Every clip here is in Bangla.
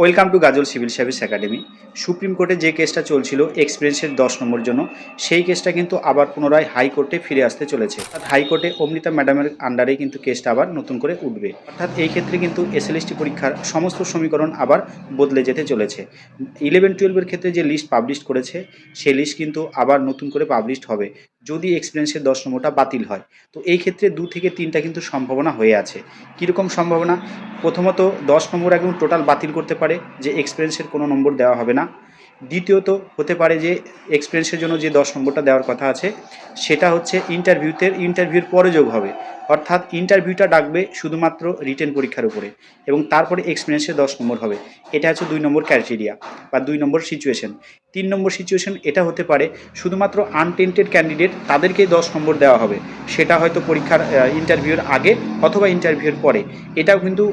Welcome to Gazal civil service academy. Supreme কোর্টে যে কেসটা চলছিল এক্সপিরিয়েন্সের দশ নম্বর জন্য, সেই কেসটা কিন্তু আবার পুনরায় হাইকোর্টে ফিরে আসতে চলেছে। অর্থাৎ হাইকোর্টে অমৃতা ম্যাডামের আন্ডারে কিন্তু কেসটা আবার নতুন করে উঠবে। অর্থাৎ এই ক্ষেত্রে কিন্তু এসএলএসটি পরীক্ষার সমস্ত সমীকরণ আবার বদলে যেতে চলেছে। ইলেভেন টুয়েলভের ক্ষেত্রে যে লিস্ট পাবলিশ করেছে, সেই লিস্ট কিন্তু আবার নতুন করে পাবলিশড হবে। যদি এক্সপিরিয়েন্সের দশ নম্বরটা বাতিল হয়। তো এই ক্ষেত্রে দু থেকে তিনটা কিন্তু সম্ভাবনা হয়ে আছে। কীরকম সম্ভাবনা? প্রথমত দশ নম্বর একদম টোটাল বাতিল করতে পারে যে এক্সপিরিয়েন্সের কোনো নম্বর দেওয়া হবে না। দ্বিতীয়ত হতে পারে যে এক্সপিরিয়েন্সের জন্য যে দশ নম্বরটা দেওয়ার কথা আছে, সেটা হচ্ছে ইন্টারভিউতে ইন্টারভিউর পরে যোগ হবে। অর্থাৎ ইন্টারভিউটা ডাকবে শুধুমাত্র রিটেন পরীক্ষার উপরে এবং তারপরে এক্সপিরিয়েন্সে দশ নম্বর হবে। এটা হচ্ছে দুই নম্বর ক্রাইটেরিয়া বা দুই নম্বর সিচুয়েশন তিন নম্বর সিচুয়েশন এটা হতে পারে শুধুমাত্র আনটেন্টেড ক্যান্ডিডেট তাদেরকেই দশ নম্বর দেওয়া হবে। সেটা হয়তো পরীক্ষার ইন্টারভিউর আগে অথবা ইন্টারভিউর পরে। এটাও কিন্তু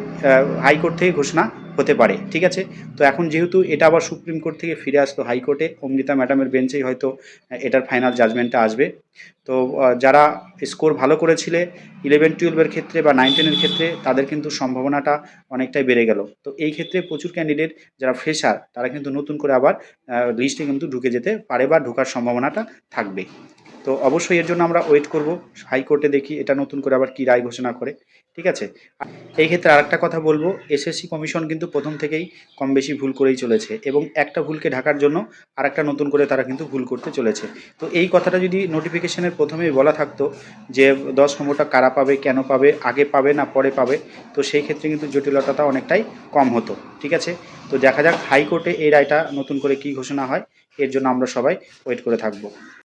হাইকোর্ট থেকে ঘোষণা হতে পারে, ঠিক আছে? তো এখন যেহেতু এটা আবার সুপ্রিম কোর্ট থেকে ফিরে আসলো হাইকোর্টে, অমৃতা ম্যাডামের বেঞ্চেই হয়তো এটার ফাইনাল জাজমেন্টটা আসবে। তো যারা স্কোর ভালো করেছিলে ইলেভেন টুয়েলভের ক্ষেত্রে বা নাইন টেনের ক্ষেত্রে, তাদের কিন্তু সম্ভাবনাটা অনেকটাই বেড়ে গেল। তো এই ক্ষেত্রে প্রচুর ক্যান্ডিডেট যারা ফ্রেশার তারা কিন্তু নতুন করে আবার লিস্টে কিন্তু ঢুকে যেতে পারে বা ঢোকার সম্ভাবনাটা থাকবে। তো অবশ্যই এর জন্য আমরা ওয়েট করব। হাইকোর্টে দেখি এটা নতুন করে আবার কী রায় ঘোষণা করে। ঠিক আছে? এই ক্ষেত্রে আরেকটা কথা বলব এসএসসি কমিশন কিন্তু প্রথম থেকেই কম বেশি ভুল করেই চলেছে এবং একটা ভুলকে ঢাকার জন্য আরেকটা নতুন করে তারা কিন্তু ভুল করতে চলেছে। তো এই কথাটা যদি নোটিফিকেশনের প্রথমেই বলা থাকতো যে দশ নম্বরটা কারা পাবে, কেন পাবে, আগে পাবে না পরে পাবে, তো সেই ক্ষেত্রে কিন্তু জটিলতাটা অনেকটাই কম হতো। ঠিক আছে? তো দেখা যাক হাইকোর্টে এই রায়টা নতুন করে কি ঘোষণা হয়, এর জন্য আমরা সবাই ওয়েট করে থাকব।